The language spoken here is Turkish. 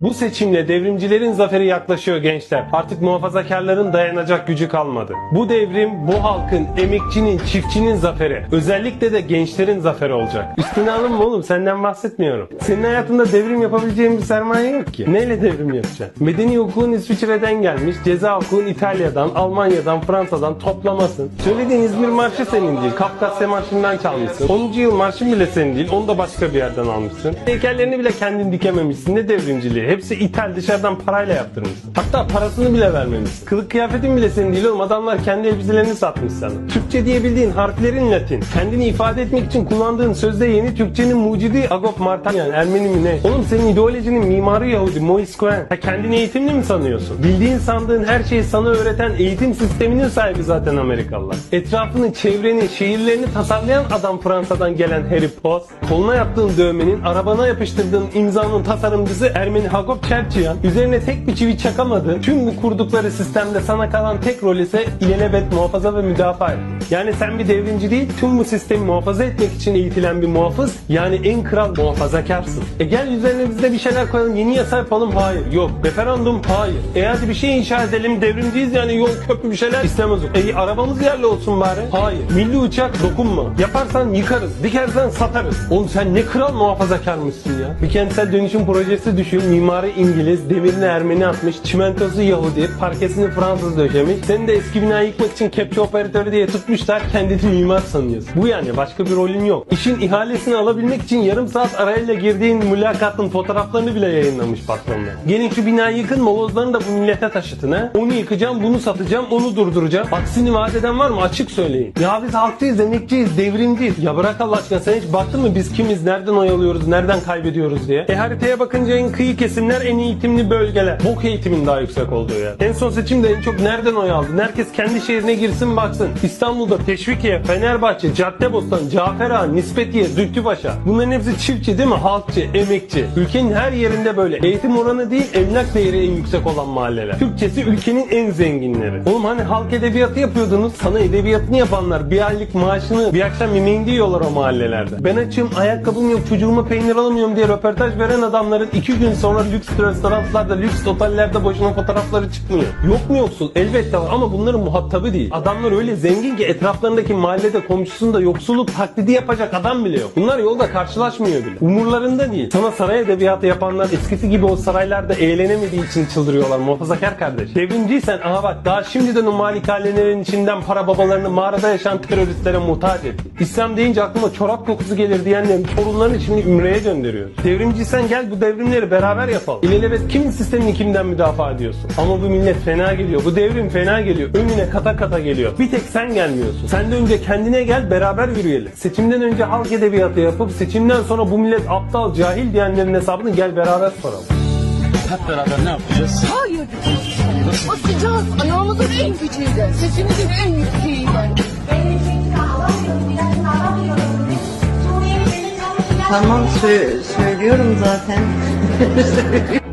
Bu seçimle devrimcilerin zaferi yaklaşıyor gençler. Artık muhafazakarların dayanacak gücü kalmadı. Bu devrim bu halkın, emekçinin, çiftçinin zaferi. Özellikle de gençlerin zaferi olacak. Üstüne alınma oğlum senden bahsetmiyorum. Senin hayatında devrim yapabileceğin bir sermaye yok ki. Neyle devrim yapacaksın? Medeni hukukun İsviçre'den gelmiş, ceza hukukun İtalya'dan, Almanya'dan, Fransa'dan toplamasın. Söylediğin İzmir Marşı senin değil. Kafkasya Marşı'ndan çalmışsın. 10. yıl marşın bile senin değil. Onu da başka bir yerden almışsın. Heykellerini bile kendin dikememişsin. Ne devrimciliği? Hepsi ithal dışarıdan parayla yaptırmışsın. Hatta parasını bile vermemişsin. Kılık kıyafetin bile senin değil oğlum. Adamlar kendi elbiselerini satmış sana. Türkçe diyebildiğin harflerin Latin. Kendini ifade etmek için kullandığın sözde yeni Türkçenin mucidi Agop Martanyan. Ermeni mi ne? Oğlum senin ideolojinin mimarı Yahudi Moise Cohen. Ha kendini eğitimli mi sanıyorsun? Bildiğin sandığın her şeyi sana öğreten eğitim sisteminin sahibi zaten Amerikalılar. Etrafını, çevreni, şehirlerini tasarlayan adam Fransa'dan gelen Harry Post. Koluna yaptığın dövmenin, arabana yapıştırdığın imzanın tasarımcısı Ermeni Hagop Çerçiyan. Üzerine tek bir çivi çakamadın. Tüm bu kurdukları sistemde sana kalan tek rol ise ilelebet muhafaza ve müdafaa. Yani sen bir devrimci değil, tüm bu sistemi muhafaza etmek için eğitilen bir muhafız. Yani en kral muhafazakarsın. E gel üzerine biz de bir şeyler koyalım, yeni yasa yapalım. Hayır. Yok. Referandum. Hayır. E hadi bir şey inşa edelim, devrimciyiz yani yol köprü bir şeyler istemez. E arabamız yerli olsun bari. Hayır. Milli uçak dokunma. Yaparsan yıkarız, dikersen satarız. Oğlum sen ne kral muhafazakarmışsın ya. Bir kentsel dönüşüm projesi düşün. Mimarı İngiliz, demirini Ermeni atmış, çimentosu Yahudi, parkesini Fransız döşemiş. Seni de eski binayı yıkmak için kepçe operatörü diye tutmuşlar. Kendini mimar sanıyorsun. Bu yani başka bir rolün yok. İşin ihalesini alabilmek için yarım saat arayla girdiğin mülakatın fotoğraflarını bile yayınlamış patronlar. Gelin şu binayı yıkın molozlarını da bu millete taşıtın ha. Onu yıkacağım, bunu satacağım, onu durduracağım. Aksini vaat eden var mı? Açık söyleyin. Ya biz halkçıyız, emekçiyiz, devrimciyiz. Ya bırak Allah aşkına sen hiç baktın mı biz kimiz, nereden oy alıyoruz, nereden kaybediyoruz diye. E haritaya bakınca en kıyı kesimler en eğitimli bölgeler. Bok eğitimin daha yüksek olduğu yer. En son seçimde en çok nereden oy aldın? Herkes kendi şehrine girsin baksın. İstanbul'da Teşvikiye, Fenerbahçe, Caddebostan, Cafera, Nispetiye, Zültüpaşa. Bunların hepsi çiftçi değil mi? Halkçı, emekçi. Ülkenin her yerinde böyle. Eğitim oranı değil, emlak değeri en yüksek olan mahalleler. Türkçesi ülkenin en zenginleri. Oğlum hani halk edebiyatı yapıyordunuz. Sana edebiyatını yapanlar bir aylık maaşını bir akşam yemeğinde yiyorlar o mahallelerde. Ben açım, ayakkabım yok, çocuğuma peynir alamıyorum diye röportaj veren adamların iki gün sonra lüks restoranlarda, lüks otellerde boşuna fotoğrafları çıkmıyor. Yok mu yoksul? Elbette var ama bunların muhatabı değil. Adamlar öyle zengin ki etraflarındaki mahallede komşusunda yoksulluk taklidi yapacak adam bile yok. Bunlar yolda karşılaşmıyor bile. Umurlarında değil. Sana saray edebiyatı yapanlar eskisi gibi o saraylarda eğlenemediği için çıldırıyorlar muhafazakar kardeş. Devrimciysen aha bak daha şimdiden o malikanelerin içinden para babalarını mağarada yaşayan teröristlere muhtaç etti. İslam deyince aklıma çorap kokusu gelir diyenlerin torunlarını şimdi ümreye gönderiyor. Devrimciysen gel bu devrimleri beraber yapalım. İlelebet kimin sistemini kimden müdafaa ediyorsun? Ama bu millet fena geliyor. Bu devrim fena geliyor. Önüne kata kata geliyor. Bir tek sen gelmiyorsun. Sen de önce kendine gel beraber yürüyelim. Seçimden önce halk edebiyatı yapıp seçimden sonra bu millet aptal cahil diyenlerin hesabını gel beraber soralım. Hep beraber ne yapacağız? Hayır. Basacağız. Ayağımızın en gücüyle. Sesimizin en yükseğiyle. Tamam sö- söylüyorum zaten.